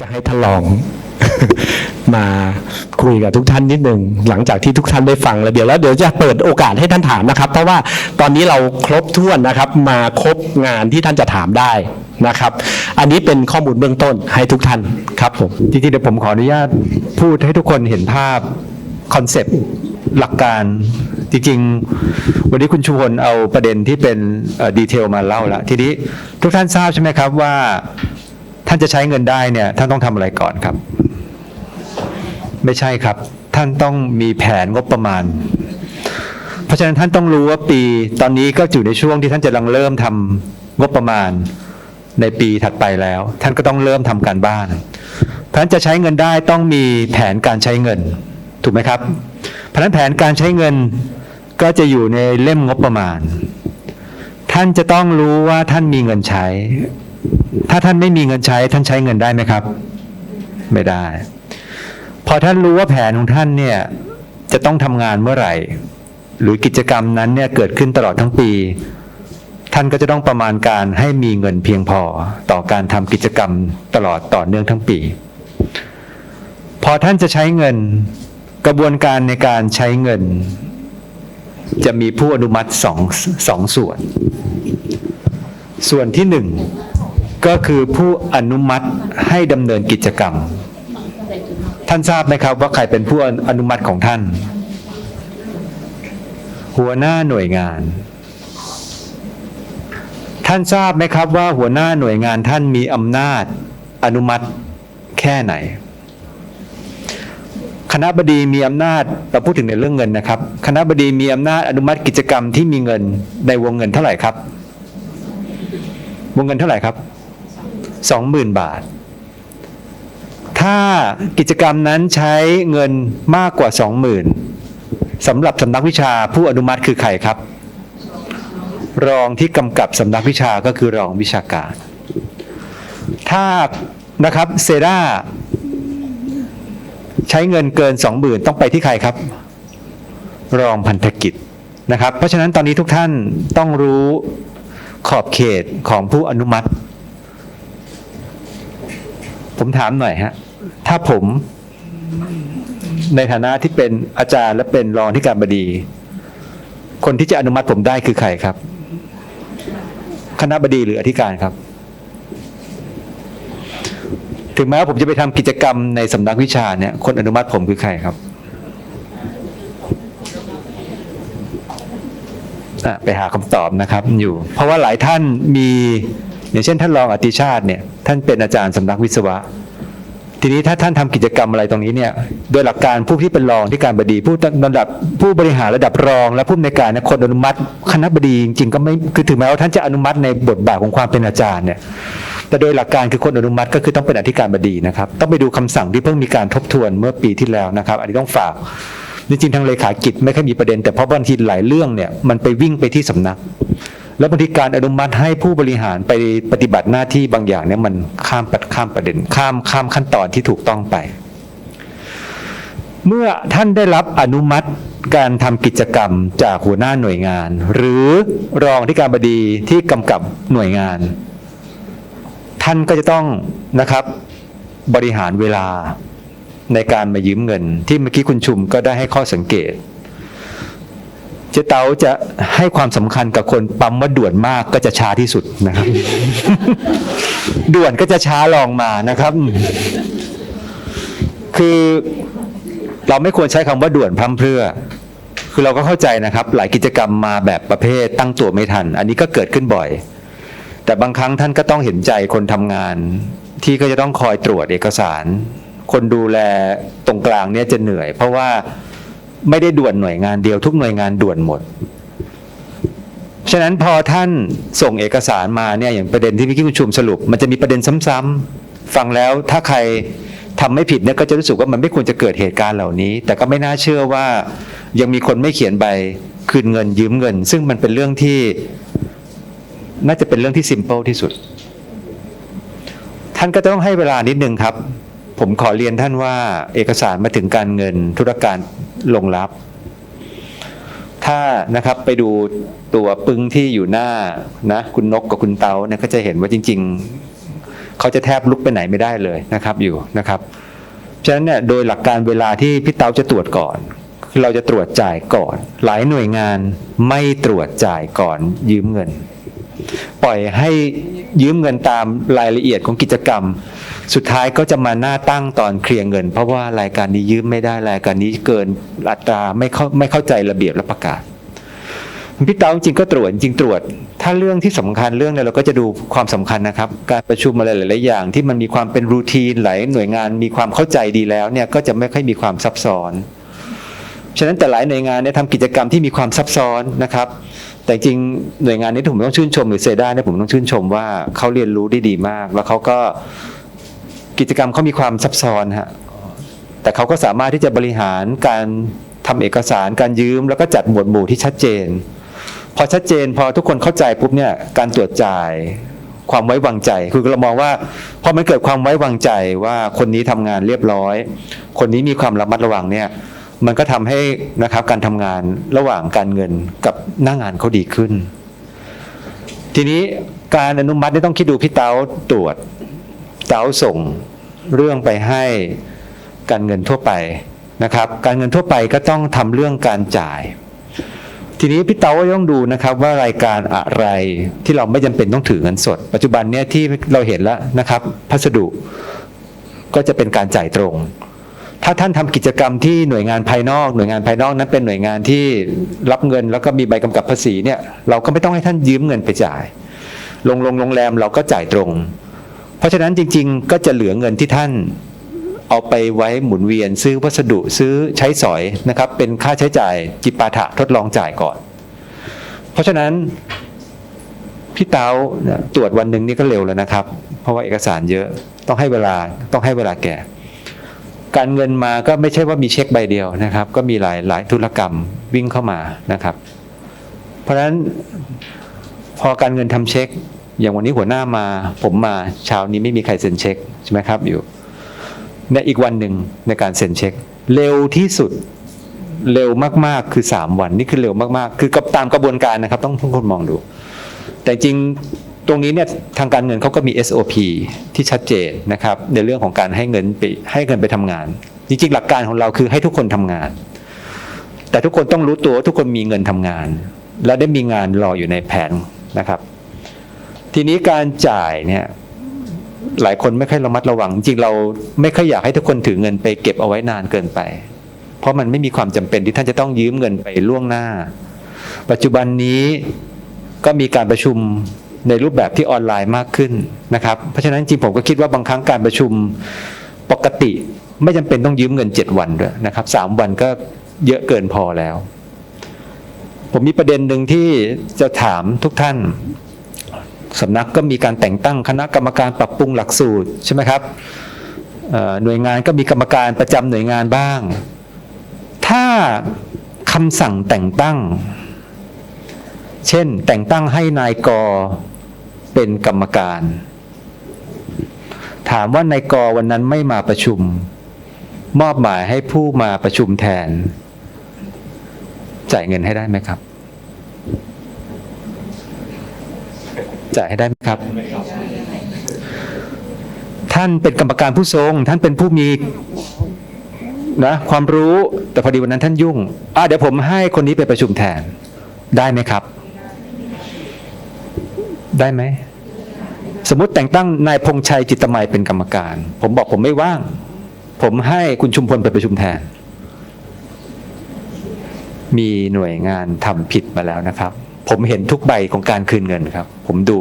จะให้ท่านลองมาคุยกับทุกท่านนิดหนึ่งหลังจากที่ทุกท่านได้ฟังแล้วเดี๋ยวแล้วเดี๋ยวจะเปิดโอกาสให้ท่านถามนะครับ เพราะว่าตอนนี้เราครบถ้วนนะครับ มาครบงานที่ท่านจะถามได้นะครับ อันนี้เป็นข้อมูลเบื้องต้นให้ทุกท่านครับผมจริงๆเดี๋ยวผมขออนุญาตพูดให้ทุกคนเห็นภาพคอนเซปต์หลักการจริงๆ วันนี้คุณชูพลเอาประเด็นที่เป็นดีเทลมาเล่าแล้วทีนี้ทุกท่านทราบใช่ไหมครับว่า ท่านจะใช้เงินได้เนี่ยท่านต้องทำอะไรก่อนครับ ไม่ใช่ครับ ท่านต้องมีแผนงบประมาณ เพราะฉะนั้นท่านต้องรู้ว่าปีตอนนี้ก็อยู่ในช่วงที่ท่านจะลังเริ่มทำงบประมาณในปีถัดไปแล้ว ท่านก็ต้องเริ่มทำการบ้านเพราะฉะนั้นจะใช้เงินได้ต้องมีแผนการใช้เงิน ถูกไหมครับเพราะฉะนั้นแผนการใช้เงินก็จะอยู่ในเล่มงบประมาณ ท่านจะต้องรู้ว่าท่านมีเงินใช้ ถ้าท่านไม่มีเงินใช้ ท่านใช้เงินได้ไหมครับ ไม่ได้ พอท่านรู้ว่าแผนของท่านเนี่ยจะต้องทำงานเมื่อไหร่ หรือกิจกรรมนั้นเนี่ยเกิดขึ้นตลอดทั้งปี ท่านก็จะต้องประมาณการให้มีเงินเพียงพอต่อการทำกิจกรรมตลอดต่อเนื่องทั้งปี พอท่านจะใช้เงินกระบวนการในการใช้เงิน จะมีผู้อนุมัติสองสองส่วน ส่วนที่หนึ่ง ก็คือผู้อนุมัติให้ดำเนินกิจกรรม ท่านทราบไหมครับว่าใครเป็นผู้อนุมัติของท่าน หัวหน้าหน่วยงาน ท่านทราบไหมครับว่าหัวหน้าหน่วยงานท่านมีอำนาจอนุมัติแค่ไหน คณะบดีมีอำนาจเราพูดถึงในเรื่องเงินนะครับ คณะบดีมีอำนาจอนุมัติกิจกรรมที่มีเงินในวงเงินเท่าไหร่ครับ วงเงินเท่าไหร่ครับ สองหมื่นบาท ถ้ากิจกรรมนั้นใช้เงินมากกว่าสองหมื่นสำหรับสำนักวิชาผู้อนุมัติคือใครครับ รองที่กำกับสำนักวิชาก็คือรองวิชาการ ถ้านะครับเซราใช้เงินเกินสองหมื่นต้องไปที่ใครครับ รองพันธกิจนะครับ เพราะฉะนั้นตอนนี้ทุกท่านต้องรู้ขอบเขตของผู้อนุมัติ ผมถามหน่อยฮะ ถ้าผมในฐานะที่เป็นอาจารย์และเป็นรองที่การบดี คนที่จะอนุมัติผมได้คือใครครับ คณะบดีหรืออธิการครับ ถึงแม้ว่าผมจะไปทำกิจกรรมในสำนักวิชาเนี่ย คนอนุมัติผมคือใครครับไปหาคำตอบนะครับอยู่ เพราะว่าหลายท่านมี อย่างเช่นท่านรองอติชาติเนี่ยท่านเป็นอาจารย์สำนักวิศวะ ทีนี้ถ้าท่านทำกิจกรรมอะไรตรงนี้เนี่ยโดยหลักการผู้ที่เป็นรองที่การบดีผู้ระดับผู้บริหารระดับรอง และผู้อำนการคนอนุมัติคณะบดีจริงๆก็ไม่คือถึงแม้ว่าท่านจะอนุมัติในบทบาทของความเป็นอาจารย์เนี่ยแต่โดยหลักการคือคนอนุมัติก็คือต้องเป็นอธิการบดีนะครับ ต้องไปดูคำสั่งที่เพิ่งมีการทบทวนเมื่อปีที่แล้วนะครับ อันนี้ต้องฝากจริงๆทางเลขากิจไม่ค่อยมีประเด็น แต่เพราะบางทีหลายเรื่องเนี่ยมันไปวิ่งไปที่สำนัก แล้วบางทีการอนุมัติให้ผู้บริหารไปปฏิบัติหน้าที่บางอย่างเนี่ยมันข้ามปัดข้ามประเด็นข้ามข้ามขั้นตอนที่ถูกต้องไป เมื่อท่านได้รับอนุมัติการทำกิจกรรมจากหัวหน้าหน่วยงาน หรือรองที่การบดีที่กำกับหน่วยงาน ท่านก็จะต้องนะครับบริหารเวลาในการมายืมเงิน ที่เมื่อกี้คุณชุมก็ได้ให้ข้อสังเกต เจ๊เต๋าจะให้ความสำคัญกับคนปั๊มว่าด่วนมากก็จะช้าที่สุดนะครับ ด่วนก็จะช้าลองมานะครับ คือเราไม่ควรใช้คำว่าด่วนพร่ำเพรื่อ คือเราก็เข้าใจนะครับ หลายกิจกรรมมาแบบประเภทตั้งตัวไม่ทัน อันนี้ก็เกิดขึ้นบ่อย แต่บางครั้งท่านก็ต้องเห็นใจคนทำงาน ที่ก็จะต้องคอยตรวจเอกสาร คนดูแลตรงกลางเนี่ยจะเหนื่อย เพราะว่า ไม่ได้ด่วนหน่วยงานเดียว ทุกหน่วยงานด่วนหมด ฉะนั้นพอท่านส่งเอกสารมาเนี่ยอย่างประเด็นที่พี่กี้คุณชุมสรุป มันจะมีประเด็นซ้ำๆฟังแล้วถ้าใครทำไม่ผิดเนี่ยก็จะรู้สึกว่ามันไม่ควรจะเกิดเหตุการณ์เหล่านี้ แต่ก็ไม่น่าเชื่อว่ายังมีคนไม่เขียนใบคืนเงินยืมเงิน ซึ่งมันเป็นเรื่องที่น่าจะเป็นเรื่องที่ s ิมเ l ิลที่สุด ท่านก็ต้องให้เวลานิดนึงครับ ผมขอเรียนท่านว่าเอกสารมาถึงการเงินธุรการ ลงรับ ถ้านะครับไปดูตัวปึ้งที่อยู่หน้านะคุณนกกับคุณเตาเนี่ยก็จะเห็นว่าจริง ๆ เขาจะแทบลุกไปไหนไม่ได้เลยนะครับอยู่นะครับฉะนั้นเนี่ยโดยหลักการเวลาที่พี่เตาจะตรวจก่อนคือเราจะตรวจจ่ายก่อน หลายหน่วยงานไม่ตรวจจ่ายก่อนยืมเงิน ปล่อยให้ยืมเงินตามรายละเอียดของกิจกรรม สุดท้ายก็จะมาหน้าตั้งตอนเคลียร์เงิน เพราะว่ารายการนี้ยืมไม่ได้รายการนี้เกินอัตราไม่เข้าไม่เข้าใจระเบียบและประกาศพี่เต้าจริงก็ตรวจจริงตรวจ ถ้าเรื่องที่สำคัญเรื่องเนี่ยเราก็จะดูความสำคัญนะครับ การประชุมอะไรหลาย ๆ อย่าง ที่มันมีความเป็นรูทีนหลายหน่วยงานมีความเข้าใจดีแล้วเนี่ยก็จะไม่ค่อยมีความซับซ้อน ฉะนั้นแต่หลายหน่วยงานเนี่ยทำกิจกรรมที่มีความซับซ้อนนะครับ แต่จริงหน่วยงานนี้ผมต้องชื่นชมหรือเซด้าเนี่ยผมต้องชื่นชมว่าเขาเรียนรู้ได้ดีมาก แล้วเขาก็กิจกรรมเขามีความซับซ้อนฮะแต่เขาก็สามารถที่จะบริหารการทำเอกสารการยืม แล้วก็จัดหมวดหมู่ที่ชัดเจน พอชัดเจน พอทุกคนเข้าใจปุ๊บเนี่ยการตรวจจ่ายความไว้วางใจ คือเรามองว่าพอมันเกิดความไว้วางใจว่าคนนี้ทำงานเรียบร้อย คนนี้มีความระมัดระวังเนี่ย มันก็ทำให้นะครับการทำงานระหว่างการเงินกับหน้างานเขาดีขึ้น ทีนี้การอนุมัตินี่ต้องคิดดูพี่เต้าตรวจ เต้าส่งเรื่องไปให้การเงินทั่วไปนะครับ การเงินทั่วไปก็ต้องทำเรื่องการจ่าย ทีนี้พี่เต๋าก็ต้องดูนะครับว่ารายการอะไรที่เราไม่จำเป็นต้องถือเงินสด ปัจจุบันเนี่ยที่เราเห็นแล้วนะครับ พัสดุก็จะเป็นการจ่ายตรง ถ้าท่านทำกิจกรรมที่หน่วยงานภายนอก หน่วยงานภายนอกนั้นเป็นหน่วยงานที่รับเงินแล้วก็มีใบกำกับภาษีเนี่ยเราก็ไม่ต้องให้ท่านยืมเงินไปจ่ายลงลงโรงแรมเราก็จ่ายตรง เพราะฉะนั้นจริง ๆ ก็จะเหลือเงินที่ท่านเอาไปไว้หมุนเวียนซื้อวัสดุซื้อใช้สอยนะครับ เป็นค่าใช้จ่ายจิปาถะทดลองจ่ายก่อน เพราะฉะนั้นพี่เตาตรวจวันหนึ่งนี่ก็เร็วแล้วนะครับ เพราะว่าเอกสารเยอะต้องให้เวลาต้องให้เวลาแก่ การเงินมาก็ไม่ใช่ว่ามีเช็คใบเดียวนะครับ ก็มีหลายหลายธุรกรรมวิ่งเข้ามานะครับ เพราะฉะนั้นพอการเงินทำเช็ค อย่างวันนี้หัวหน้ามาผมมาเช้านี้ไม่มีใครเซ็นเช็คใช่ไหมครับอยู่เนี่ยอีกวันหนึ่งในการเซ็นเช็ค เร็วที่สุดเร็วมากๆคือ 3 วันนี่คือเร็วมากๆ คือกับตามกระบวนการนะครับ ต้องทุกคนมองดู แต่จริง ตรงนี้เนี่ยทางการเงินเขาก็มี SOP ที่ชัดเจนนะครับในเรื่องของการให้เงินไปให้เงินไปทำงาน จริงๆ หลักการของเราคือให้ทุกคนทำงาน แต่ทุกคนต้องรู้ตัวว่าทุกคนมีเงินทำงาน และได้มีงานรออยู่ในแผนนะครับ ทีนี้การจ่ายเนี่ยหลายคนไม่ค่อยระมัดระวัง จริงเราไม่ค่อยอยากให้ทุกคนถือเงินไปเก็บเอาไว้นานเกินไป เพราะมันไม่มีความจำเป็นที่ท่านจะต้องยืมเงินไปล่วงหน้า ปัจจุบันนี้ก็มีการประชุม ในรูปแบบที่ออนไลน์มากขึ้นนะครับ เพราะฉะนั้นจริงผมก็คิดว่าบางครั้งการประชุมปกติ ไม่จำเป็นต้องยืมเงิน 7 วันด้วยนะครับสามวันก็เยอะเกินพอแล้ว ผมมีประเด็นหนึ่งที่จะถามทุกท่านสำนักก็มีการแต่งตั้งคณะกรรมการปรับปรุงหลักสูตรใช่ไหมครับหน่วยงานก็มีกรรมการประจำหน่วยงานบ้าง ถ้าคำสั่งแต่งตั้ง เช่นแต่งตั้งให้นายก เป็นกรรมการ ถามว่านายกวันนั้นไม่มาประชุม มอบหมายให้ผู้มาประชุมแทน จ่ายเงินให้ได้ไหมครับ จ่ายให้ได้ไหมครับ ท่านเป็นกรรมการผู้ทรง ท่านเป็นผู้มีนะความรู้แต่พอดีวันนั้นท่านยุ่งอะเดี๋ยวผมให้คนนี้ไปประชุมแทนได้ไหมครับ ได้ไหม สมมติแต่งตั้งนายพงชัยจิตมัยเป็นกรรมการ ผมบอกผมไม่ว่าง ผมให้คุณชุมพลไปประชุมแทน มีหน่วยงานทำผิดมาแล้วนะครับ ผมเห็นทุกใบของการคืนเงินครับ ผมดู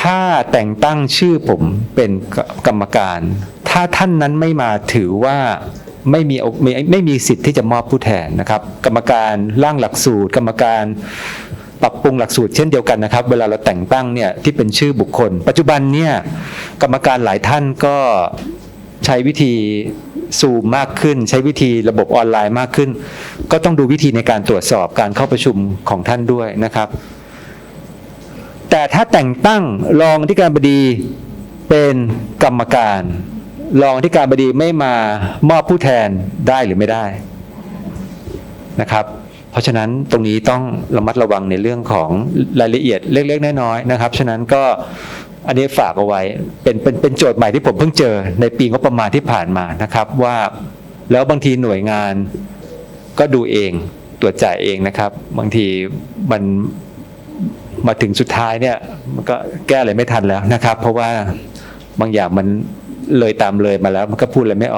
ถ้าแต่งตั้งชื่อผมเป็นกรรมการ ถ้าท่านนั้นไม่มาถือว่าไม่มีไม่ไม่มีสิทธิ์ที่จะมอบผู้แทนนะครับ กรรมการร่างหลักสูตร กรรมการ ปรับปรุงหลักสูตรเช่นเดียวกันนะครับ เวลาเราแต่งตั้งเนี่ยที่เป็นชื่อบุคคล ปัจจุบันเนี่ยกรรมการหลายท่านก็ใช้วิธีซูมมากขึ้น ใช้วิธีระบบออนไลน์มากขึ้น ก็ต้องดูวิธีในการตรวจสอบการเข้าประชุมของท่านด้วยนะครับ แต่ถ้าแต่งตั้งรองที่การบดีเป็นกรรมการรองที่การบดีไม่มามอบผู้แทนได้หรือไม่ได้นะครับ ราะฉะนั้นตรงนี้ต้องระมัดระวังในเรื่องของรายละเอียดเล็กๆน้อยๆนะครับ ฉะนั้นก็อันนี้ฝากเอาไว้เป็นเป็นเป็นโจทย์ใหม่ที่ผมเพิ่งเจอในปีงบประมาณที่ผ่านมานะครับ ว่าแล้วบางทีหน่วยงานก็ดูเองตรวจจ่ายเองนะครับ บางทีมันมาถึงสุดท้ายเนี่ยมันก็แก้อะไรไม่ทันแล้วนะครับ เพราะว่าบางอย่างมันเลยตามเลยมาแล้วมันก็พูดอะไรไม่ออก